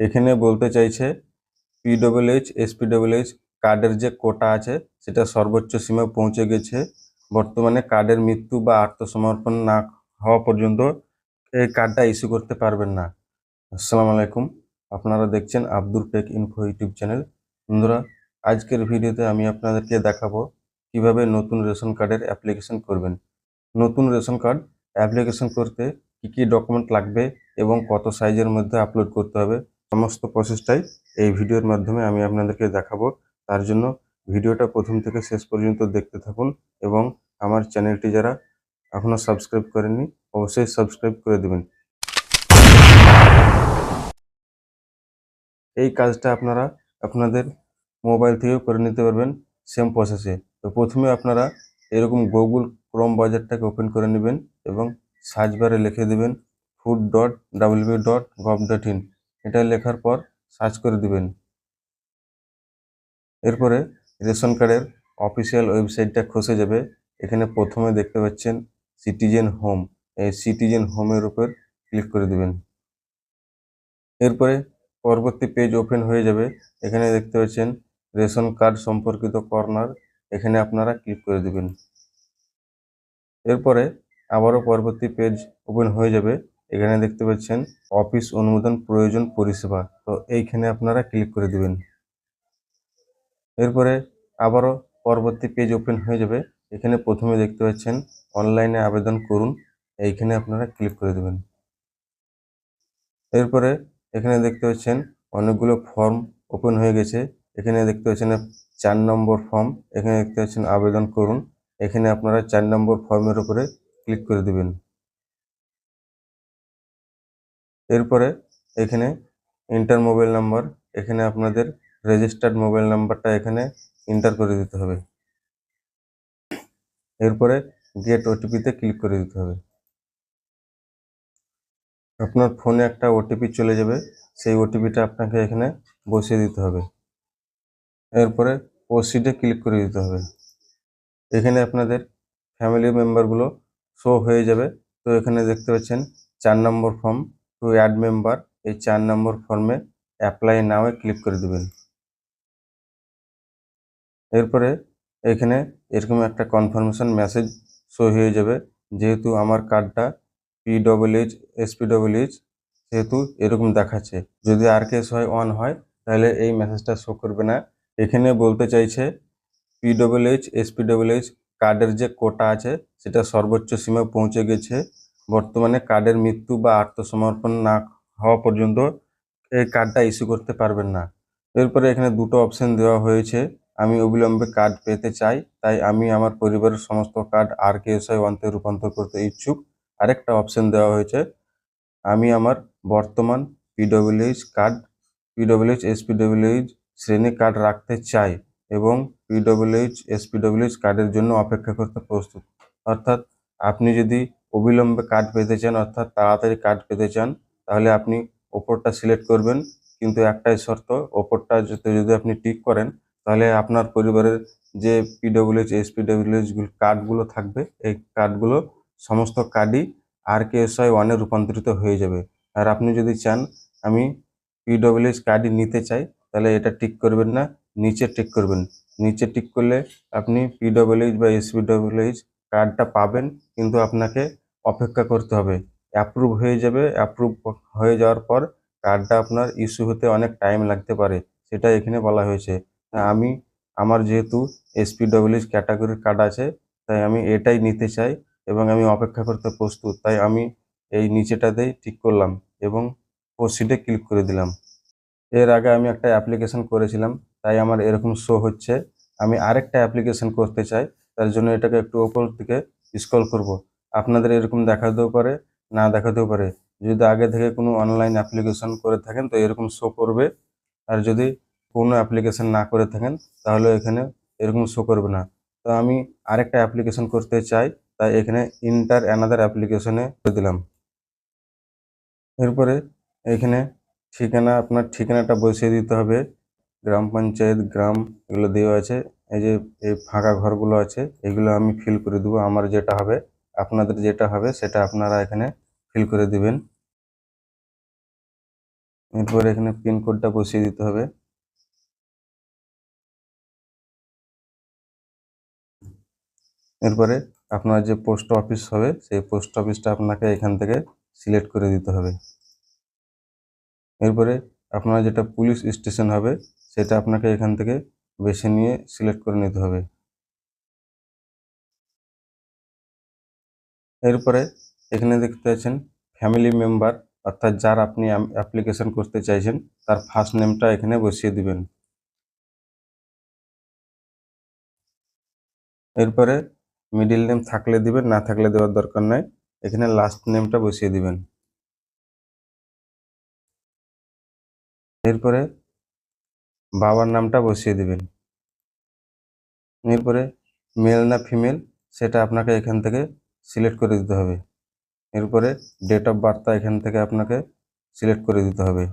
এখানে বলতে চাইছে পিডব্লিউএইচ এসপিডব্লিউএইচ কার্ডের যে কোটা আছে, সেটা সর্বোচ্চ সীমা পৌঁছে গেছে। বর্তমানে কার্ডের মৃত্যু বা আত্মসমর্পণ না হওয়া পর্যন্ত এই কার্ডটা ইস্যু করতে পারবেন না। আসসালামু আলাইকুম। আপনারা দেখছেন Abdul tech info YouTube channel. বন্ধুরা, আজকের ভিডিওতে আমি আপনাদেরকে দেখাবো কীভাবে নতুন রেশন কার্ডের অ্যাপ্লিকেশন করবেন। নতুন রেশন কার্ড অ্যাপ্লিকেশন করতে কি কি ডকুমেন্ট লাগবে এবং কত সাইজের মধ্যে আপলোড করতে হবে সমস্ত প্রসেসটাই এই ভিডিওর মাধ্যমে আমি আপনাদেরকে দেখাবো। তার জন্য ভিডিওটা প্রথম থেকে শেষ পর্যন্ত দেখতে থাকুন এবং আমার চ্যানেলটি যারা এখনও সাবস্ক্রাইব করেননি, অবশ্যই সাবস্ক্রাইব করে দেবেন। এই কাজটা আপনারা আপনাদের মোবাইল থেকেও করে নিতে পারবেন সেম প্রসেসে তো প্রথমে আপনারা এরকম গুগল ক্রোম বাজারটাকে ওপেন করে নেবেন এবং সার্চ বারে লিখে দেবেন food dot W dot gov dot in এটা লেখার পর সার্চ করে দিবেন। এরপরে রেশন কার্ডের অফিসিয়াল ওয়েবসাইটটা খসে যাবে। এখানে প্রথমে দেখতে পাচ্ছেন সিটিজেন হোম এই সিটিজেন হোমের উপর ক্লিক করে দিবেন। এরপরে পরবর্তী পেজ ওপেন হয়ে যাবে। এখানে দেখতে পাচ্ছেন রেশন কার্ড সম্পর্কিত কর্নার এখানে আপনারা ক্লিক করে দিবেন। এরপরে আবারও পরবর্তী পেজ ওপেন হয়ে যাবে। এখানে দেখতে পাচ্ছেন অফিস অনুমোদন প্রয়োজন পরিষেবা। তো এইখানে আপনারা ক্লিক করে দিবেন। এরপরে আবারও পরবর্তী পেজ ওপেন হয়ে যাবে। এখানে প্রথমে দেখতে পাচ্ছেন অনলাইনে আবেদন করুন। এইখানে আপনারা ক্লিক করে দেবেন। এরপরে এখানে দেখতে পাচ্ছেন অনেকগুলো ফর্ম ওপেন হয়ে গেছে। এখানে দেখতে পাচ্ছেন চার নম্বর ফর্ম। এখানে দেখতে পাচ্ছেন আবেদন করুন। এখানে আপনারা চার নম্বর ফর্মের উপরে ক্লিক করে দিবেন। এরপরে এখানে ইন্টার মোবাইল নাম্বার এখানে আপনাদের রেজিস্টার্ড মোবাইল নাম্বারটা এখানে এন্টার করে দিতে হবে। এরপরে গেট ওটিপিতে ক্লিক করে দিতে হবে। আপনার ফোনে একটা ওটিপি চলে যাবে, সেই ওটিপিটা আপনাকে এখানে বসিয়ে দিতে হবে। এরপরে প্রসিডে ক্লিক করে দিতে হবে। এখানে আপনাদের ফ্যামিলি মেম্বারগুলো শো হয়ে যাবে। তো এখানে দেখতে পাচ্ছেন চার number form to add member এই চার নম্বর ফর্মে অ্যাপ্লাই নাওয়ে ক্লিক করে দেবেন। এরপরে এখানে এরকম একটা কনফার্মেশন মেসেজ শো হয়ে যাবে, যেহেতু আমার কার্ডটা পিডব্লিউএইচ এসপিডব্লিউএইচ সেহেতু এরকম দেখাচ্ছে। যদি আর কেস হয় অন হয়, তাহলে এই মেসেজটা শো করবে না। এখানে বলতে চাইছে পিডব্লিউএইচ এসপিডব্লিউএইচ কার্ডের যে কোটা আছে, সেটা সর্বোচ্চ সীমা পৌঁছে গেছে। বর্তমানে কার্ডের মৃত্যু বা আত্মসমর্পণ না হওয়া পর্যন্ত এই কার্ডটা ইস্যু করতে পারবেন না। এরপরে এখানে দুটো অপশন দেওয়া হয়েছে। আমি অবিলম্বে কার্ড পেতে চাই, তাই আমি আমার পরিবারের সমস্ত card R K S I ওয়ানতে রূপান্তর করতে ইচ্ছুক। আরেকটা অপশন দেওয়া হয়েছে। আমি আমার বর্তমান পিডব্লিউএইচ কার্ড পিডব্লিউএইচ এসপিডব্লিউএইচ শ্রেণি কার্ড রাখতে চাই এবং পিডব্লিউএইচ এসপিডব্লিউএইচ কার্ডের জন্য অপেক্ষা করতে প্রস্তুত। অর্থাৎ আপনি যদি অবিলম্বে কার্ড পেতে চান, অর্থাৎ তাড়াতাড়ি কার্ড পেতে চান, তাহলে আপনি ওপরটা সিলেক্ট করবেন। কিন্তু একটাই শর্ত, ওপরটা যদি আপনি টিক করেন, তাহলে আপনার পরিবারের যে পিডব্লিউএইচ এসপিডব্লিউএইচ কার্ডগুলো থাকবে, এই কার্ডগুলো সমস্ত কার্ডই আর কে এস আই ওয়ানে রূপান্তরিত হয়ে যাবে। আর আপনি যদি চান আমি পিডব্লিউএইচ কার্ডই নিতে চাই, তাহলে এটা টিক করবেন না, নিচে টিক করবেন। নিচে টিক করলে আপনি পিডব্লিউএইচ বা এসপিডব্লিউএইচ কার্ডটা পাবেন, কিন্তু আপনাকে অপেক্ষা করতে হবে। অ্যাপ্রুভ হয়ে যাবে অ্যাপ্রুভ হয়ে যাওয়ার পর কার্ডটা আপনার ইস্যু হতে অনেক টাইম লাগতে পারে সেটা এখানে বলা হয়েছে। আমি, আমার যেহেতু এসপিডব্লিউএইচ ক্যাটাগরির কার্ড আছে, তাই আমি এটাই নিতে চাই এবং আমি অপেক্ষা করতে প্রস্তুত, তাই আমি এই নিচেটাতেই ঠিক করলাম এবং প্রসিডে ক্লিক করে দিলাম। এর আগে আমি একটা অ্যাপ্লিকেশন করেছিলাম, তাই আমার এরকম শো হচ্ছে। আমি আরেকটা অ্যাপ্লিকেশন করতে চাই তার জন্য এটাকে একটু ওপর দিকে স্ক্রল করব। আপনাদের এরকম দেখাতেও পারে, না দেখাতেও পারে। যদি আগে থেকে কোনো অনলাইন অ্যাপ্লিকেশন করে থাকেন, তো এরকম শো করবে। আর যদি কোনো অ্যাপ্লিকেশন না করে থাকেন, তাহলে এখানে এরকম শো করবে না। তো আমি আরেকটা অ্যাপ্লিকেশন করতে চাই, তাই এখানে ইন্টার অ্যানাদার অ্যাপ্লিকেশনে করে দিলাম। এরপরে এখানে ঠিকানা, আপনার ঠিকানাটা বসিয়ে দিতে হবে। গ্রাম পঞ্চায়েত, গ্রাম, এগুলো দেওয়া আছে। এই যে, এই ফাঁকা ঘরগুলো আছে, এগুলো আমি ফিল করে দেবো। আমার যেটা হবে, আপনাদের যেটা হবে, সেটা আপনারা এখানে ফিল করে দিবেন। এরপরে এখানে পিনকোডটা বসিয়ে দিতে হবে। এরপরে আপনার যে পোস্ট অফিস হবে, সেই পোস্ট অফিসটা আপনাকে এখান থেকে সিলেক্ট করে দিতে হবে। এরপরে আপনার যেটা পুলিশ স্টেশন হবে, সেটা আপনাকে এখান থেকে বেছে নিয়ে সিলেক্ট করে নিতে হবে। এরপরে এখানে দেখতে পাচ্ছেন ফ্যামিলি মেম্বার অর্থাৎ যার আপনি অ্যাপ্লিকেশন করতে চাইছেন, তার ফার্স্ট নেমটা এখানে বসিয়ে দিবেন। এরপরে মিডিল নেম থাকলে দিবেন, না থাকলে দেওয়ার দরকার নাই, এখানে লাস্ট নেমটা বসিয়ে দিবেন। এরপরে বাবার নামটা বসিয়ে দিবেন। এরপরে মেল না ফিমেল সেটা আপনাকে এখান থেকে সিলেক্ট করে দিতে হবে। এরপরে ডেট অফ বার্থটা এখান থেকে আপনাকে সিলেক্ট করে দিতে হবে।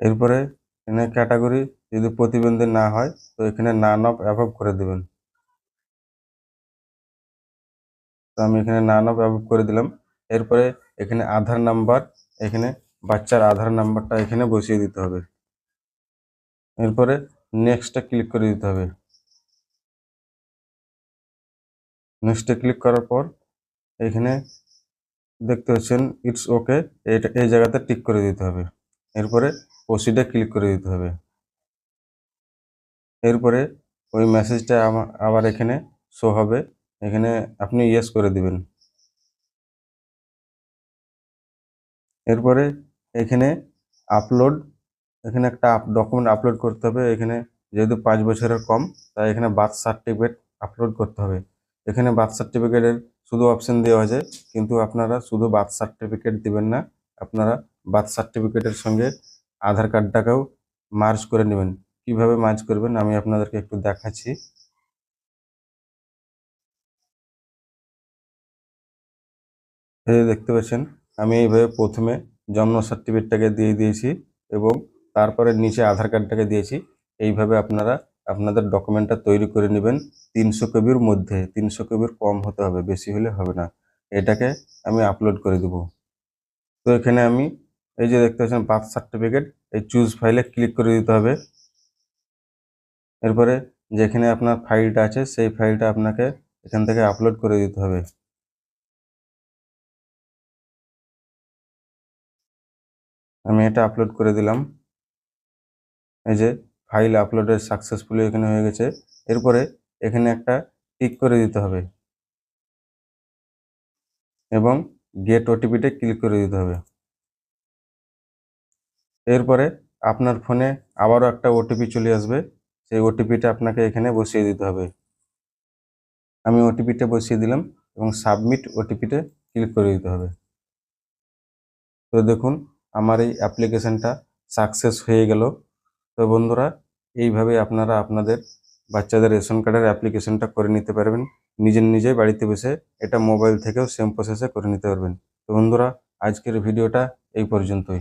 এরপরে এখানে ক্যাটাগরি যদি প্রতিবন্ধী না হয়, তো এখানে নান অফ অ্যাভব করে দেবেন। তো আমি এখানে নান অফ অ্যাভব করে দিলাম। এরপরে এখানে আধার নাম্বার এখানে বাচ্চার আধার নাম্বারটা এখানে বসিয়ে দিতে হবে। এরপরে নেক্সটে ক্লিক করে দিতে হবে। নেক্সটে ক্লিক করার পর এখানে দেখতে পাচ্ছেন ইটস ওকে এটা এই জায়গাতে টিক করে দিতে হবে। এরপরে প্রসিডে ক্লিক করে দিতে হবে। এরপরে ওই মেসেজটা আবার এখানে শো হবে। এখানে আপনি ইয়েস করে দিবেন। এরপরে এখানে আপলোড এখানে একটা ডকুমেন্ট আপলোড করতে হবে। এখানে যেহেতু পাঁচ বছরের কম, তাই এখানে বার্থ সার্টিফিকেট আপলোড করতে হবে। এখানে বার্থ সার্টিফিকেটের শুধু অপশন দেওয়া আছে, কিন্তু আপনারা শুধু বার্থ সার্টিফিকেট দিবেন না, আপনারা বার্থ সার্টিফিকেটের সঙ্গে আধার কার্ডটাকেও মার্জ করে নেবেন। কীভাবে মার্জ করবেন আমি আপনাদেরকে একটু দেখাচ্ছি। দেখতে পাচ্ছেন আমি এইভাবে প্রথমে জন্ম সার্টিফিকেটটাকে দিয়ে দিয়েছি এবং তারপরে নিচে আধার কার্ডটাকে দিয়েছি। এইভাবে আপনারা আপনাদের ডকুমেন্টটা তৈরি করে নেবেন। তিনশো কবির মধ্যে, তিনশো কবির কম হতে হবে, বেশি হলে হবে না। এটাকে আমি আপলোড করে দেব। তো এখানে আমি এই যে দেখতে পাচ্ছেন বার্থ সার্টিফিকেট এই চুজ ফাইলে ক্লিক করে দিতে হবে। এরপরে যেখানে আপনার ফাইলটা আছে, সেই ফাইলটা আপনাকে এখান থেকে আপলোড করে দিতে হবে। আমি এটা আপলোড করে দিলাম। এই যে ফাইল আপলোডের সাকসেসফুলি এখানে হয়ে গেছে। এরপরে এখানে একটা টিক করে দিতে হবে। এবং গেট ওটিপিতে ক্লিক করে দিতে হবে। এরপরে আপনার ফোনে আবারও একটা ওটিপি চলে আসবে। সেই ওটিপিটা আপনাকে এখানে বসিয়ে দিতে হবে। আমি ওটিপিটা বসিয়ে দিলাম এবং সাবমিট ওটিপিতে ক্লিক করে দিতে হবে। তো দেখুন আমার এই অ্যাপ্লিকেশানটা সাকসেস হয়ে গেল। তো বন্ধুরা, এইভাবে আপনারা আপনাদের বাচ্চাদের রেশন কার্ডের অ্যাপ্লিকেশনটা করে নিতে পারবেন। নিজের নিজে বাড়িতে বসে এটা মোবাইল থেকেও সেম প্রসেসে করে নিতে পারবেন। তো বন্ধুরা, আজকের ভিডিওটা এই পর্যন্তই।